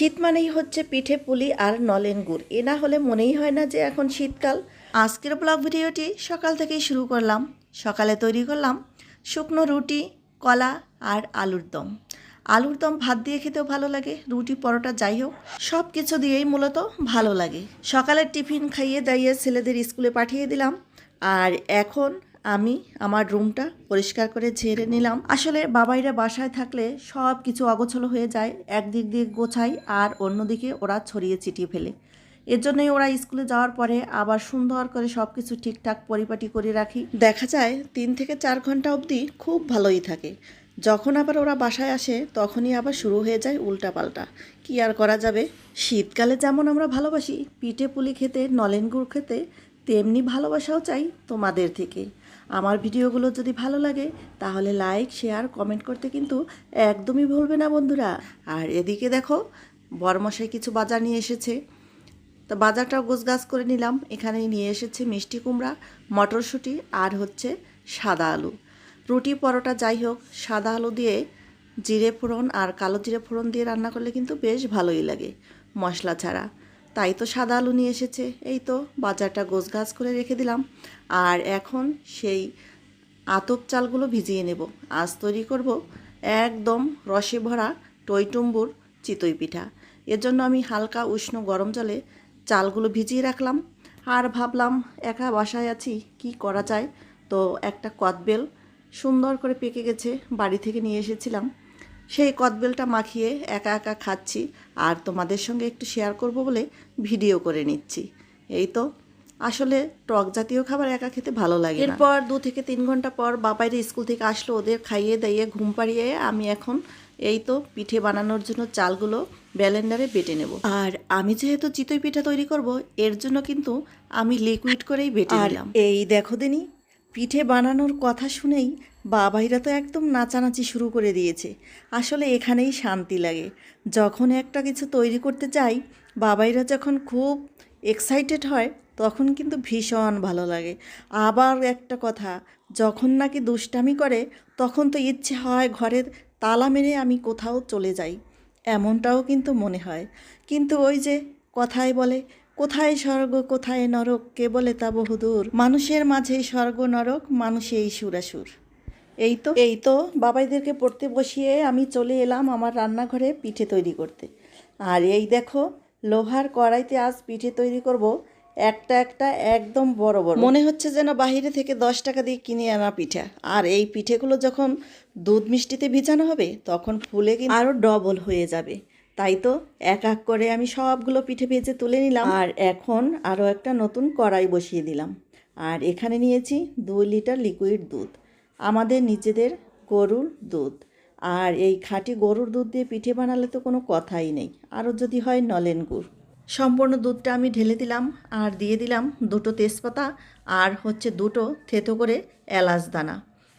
শীত মানেই হচ্ছে পিঠে পুলি আর নলেন গুড়। এ না হলে মনেই হয় না যে এখন শীতকাল। আজকের ব্লগ ভিডিওটি সকাল থেকেই শুরু করলাম। সকালে তৈরি করলাম শুকনো রুটি, কলা আর আলুর দম। আলুর দম ভাত দিয়ে খেতেও ভালো লাগে, রুটি, পরোটা যাই হোক সব কিছু দিয়েই মূলত ভালো লাগে। সকালের টিফিন খাইয়ে দাইয়ে ছেলেদের স্কুলে পাঠিয়ে দিলাম। আর এখন আমি আমার রুমটা পরিষ্কার করে ঝেড়ে নিলাম। আসলে বাবাইরা বাসায় থাকলে সব কিছু অগোছলো হয়ে যায়। একদিক দিয়ে গোছাই আর অন্যদিকে ওরা ছড়িয়ে ছিটিয়ে ফেলে। এর জন্যই ওরা স্কুলে যাওয়ার পরে আবার সুন্দর করে সব কিছু ঠিকঠাক পরিপাটি করে রাখি। দেখা যায় তিন থেকে চার ঘণ্টা অবধি খুব ভালোই থাকে। যখন আবার ওরা বাসায় আসে, তখনই আবার শুরু হয়ে যায় উল্টাপাল্টা। কি আর করা যাবে? শীতকালে যেমন আমরা ভালোবাসি, পিঠে পুলি খেতে, নলেন গুড় খেতে তেমনি ভালোবাসাও চাই তোমাদের থেকে। আমার ভিডিওগুলো যদি ভালো লাগে, তাহলে লাইক শেয়ার কমেন্ট করতে কিন্তু একদমই ভুলবে না বন্ধুরা। আর এদিকে দেখো, বরমশাই কিছু বাজার নিয়ে এসেছে। তো বাজারটাও গোছগাছ করে নিলাম। এখানেই নিয়ে এসেছে মিষ্টি কুমড়া, মটরশুঁটি আর হচ্ছে সাদা আলু। রুটি, পরোটা যাই হোক, সাদা আলু দিয়ে জিরে ফোড়ন আর কালো জিরে ফোড়ন দিয়ে রান্না করলে কিন্তু বেশ ভালোই লাগে মশলা ছাড়া। তাই তো সাদা আলু নিয়ে এসেছে। এই তো বাজারটা গোছগাছ করে রেখে দিলাম। আর এখন সেই আতপ চালগুলো ভিজিয়ে নেব। আজ তৈরি করব একদম রসে ভরা টইটুম্বুর চিতই পিঠা। এর জন্য আমি হালকা উষ্ণ গরম জলে চালগুলো ভিজিয়ে রাখলাম। আর ভাবলাম একা বাসায় আছি, কি করা যায়? তো একটা কদবেল সুন্দর করে পেকে গেছে, বাড়ি থেকে নিয়ে এসেছিলাম। সেই কদবেলটা মাখিয়ে একা একা খাচ্ছি আর তোমাদের সঙ্গে একটু শেয়ার করব বলে ভিডিও করে নিচ্ছি। এই তো আসলে টক জাতীয় খাবার একা খেতে ভালো লাগে এরপর দু থেকে তিন ঘণ্টা পর বাবাইরে স্কুল থেকে আসলো ওদের খাইয়ে দাইয়ে ঘুম পাড়িয়ে আমি এখন এই তো পিঠে বানানোর জন্য চালগুলো ব্যালেন্ডারে বেটে নেব। আর আমি যেহেতু চিতই পিঠা তৈরি করব এর জন্য কিন্তু আমি লিকুইড করেই বেটে নিলাম। এই দেখো দিনি পিঠে বানানোর কথা শুনেই বাবাইরা তো একদম নাচানাচি শুরু করে দিয়েছে। আসলে এখানেই শান্তি লাগে। যখন একটা কিছু তৈরি করতে চাই, বাবাইরা যখন খুব এক্সাইটেড হয়, তখন কিন্তু ভীষণ ভালো লাগে। আবার একটা কথা, যখন নাকি দুষ্টামি করে, তখন তো ইচ্ছে হয় ঘরের তালা মেরে আমি কোথাও চলে যাই। এমনটাও কিন্তু মনে হয়। কিন্তু ওই যে কথায় বলে কোথায় স্বর্গ, কোথায় নরক কে বলে তা বহুদূর। মানুষের মাঝেই স্বর্গ, নরক, মানুষেই সুরাসুর। এই তো এই তো, বাবাইদেরকে পড়তে বসিয়ে আমি চলে এলাম আমার রান্নাঘরে পিঠে তৈরি করতে। আর এই দেখো, লোহার কড়াইতে আজ পিঠে তৈরি করব একটা একটা একদম বড় বড়। মনে হচ্ছে যেন বাহিরে থেকে দশ টাকা দিয়ে কিনে আনা পিঠা। আর এই পিঠেগুলো যখন দুধ মিষ্টিতে ভিজানো হবে, তখন ফুলে কিন্তু আরও ডবল হয়ে যাবে। তাই তো এক এক করে আমি সবগুলো পিঠে ভেজে তুলে নিলাম। আর এখন আরও একটা নতুন কড়াই বসিয়ে দিলাম। আর এখানে নিয়েছি দুই লিটার লিকুইড দুধ, আমাদের নিজেদের গরুর দুধ। আর এই খাঁটি গরুর দুধ দিয়ে পিঠে বানালে তো কোনো কথাই নেই, আরও যদি হয় নলেন গুড়। সম্পূর্ণ দুধটা আমি ঢেলে দিলাম আর দিয়ে দিলাম দুটো তেজপাতা আর হচ্ছে দুটো থেতো করে এলাচ দানা।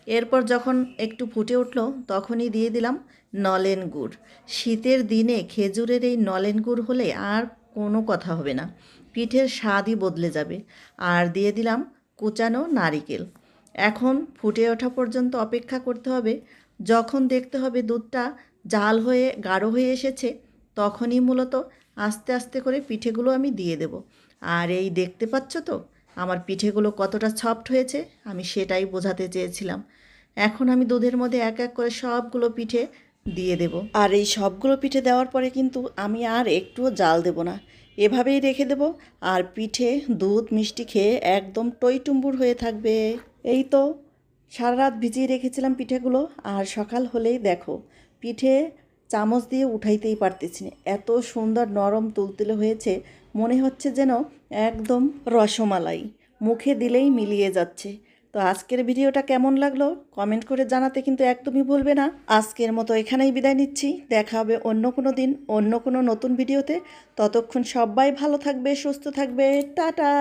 এরপর যখন একটু ফুটে উঠল তখনই দিয়ে দিলাম নলেন গুড়। শীতের দিনে খেজুরের এই নলেন গুড় হলে আর কোনো কথা হবে না। পিঠের স্বাদই বদলে যাবে। আর দিয়ে দিলাম কুচানো নারিকেল। এখন ফুটে ওঠা পর্যন্ত অপেক্ষা করতে হবে। যখন দেখতে হবে দুধটা জাল হয়ে, গাঢ় হয়ে এসেছে, তখনই মূলত আস্তে আস্তে করে পিঠেগুলো আমি দিয়ে দেব। আর এই দেখতে পাচ্ছ তো, আমার পিঠেগুলো কতটা সফট হয়েছে, আমি সেটাই বোঝাতে চেয়েছিলাম। এখন আমি দুধের মধ্যে এক এক করে সবগুলো পিঠে দিয়ে দেব। আর এই সবগুলো পিঠে দেওয়ার পরে কিন্তু আমি আর একটুও জাল দেব না। এভাবেই রেখে দেব। আর পিঠে দুধ মিষ্টি খেয়ে একদম টইটুম্বুর হয়ে থাকবে। এই তো সারা রাত ভিজিয়ে রেখেছিলাম পিঠেগুলো। আর সকাল হলেই দেখো, পিঠে চামচ দিয়ে উঠাইতেই পারতেছি না। এত সুন্দর নরম তুলতুলে হয়েছে, মনে হচ্ছে যেন একদম রসমালাই। মুখে দিলেই মিলিয়ে যাচ্ছে। তো আজকের ভিডিওটা কেমন লাগল? কমেন্ট করে জানাতে কিন্তু একদমই ভুলবে না। আজকের মতো এখানেই বিদায় নিচ্ছি। দেখা হবে অন্য কোনো দিন, অন্য কোনো নতুন ভিডিওতে। ততক্ষণ সবাই ভালো থাকবে, সুস্থ থাকবে। টাটা!